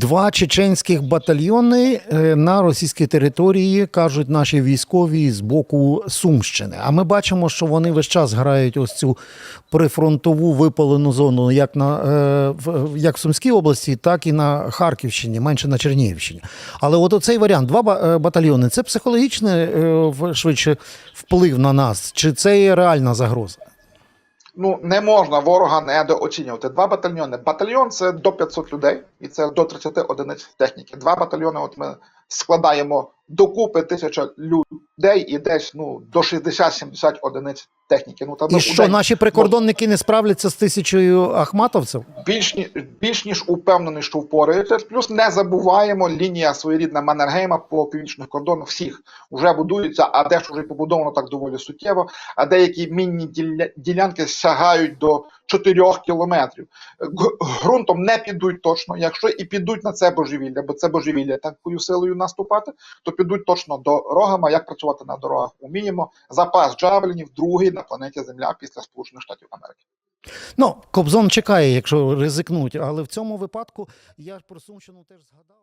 Два чеченських батальйони е, на російській території кажуть наші військові з боку Сумщини. А ми бачимо, що вони весь час грають ось цю прифронтову випалену зону, як на е, як в Сумській області, так і на Харківщині, менше на Чернігівщині. Але от оцей варіант, два е, батальйони, це психологічний швидше вплив на нас, чи це є реальна загроза? Ну не можна ворога недооцінювати. Два батальйони. Батальйон це до 500 людей, і це до 30 одиниць техніки. Два батальйони. От ми складаємо докупи тисяча людей і десь ну до 60-70 одиниць техніки. Ну там І що наші прикордонники не справляться з тисячою ахматовців? більш ні більш ніж упевнений, що впорається. Плюс не забуваємо лінія своєрідна Маннергейма по північних кордонах всіх вже будується, а дещо вже побудовано так доволі суттєво. А деякі мінні діля- ділянки сягають до 4 кілометрів. Г- Ґрунтом не підуть точно. Якщо і підуть на це божевілля, бо це божевілля такою силою наступати, то підуть точно дорогами. Як працювати на дорогах? Уміємо. Запас джавелінів другий на планеті Земля після Сполучених Штатів Америки. Ну, Кобзон чекає, якщо ризикнуть. Але в цьому випадку я про Сумщину теж згадав.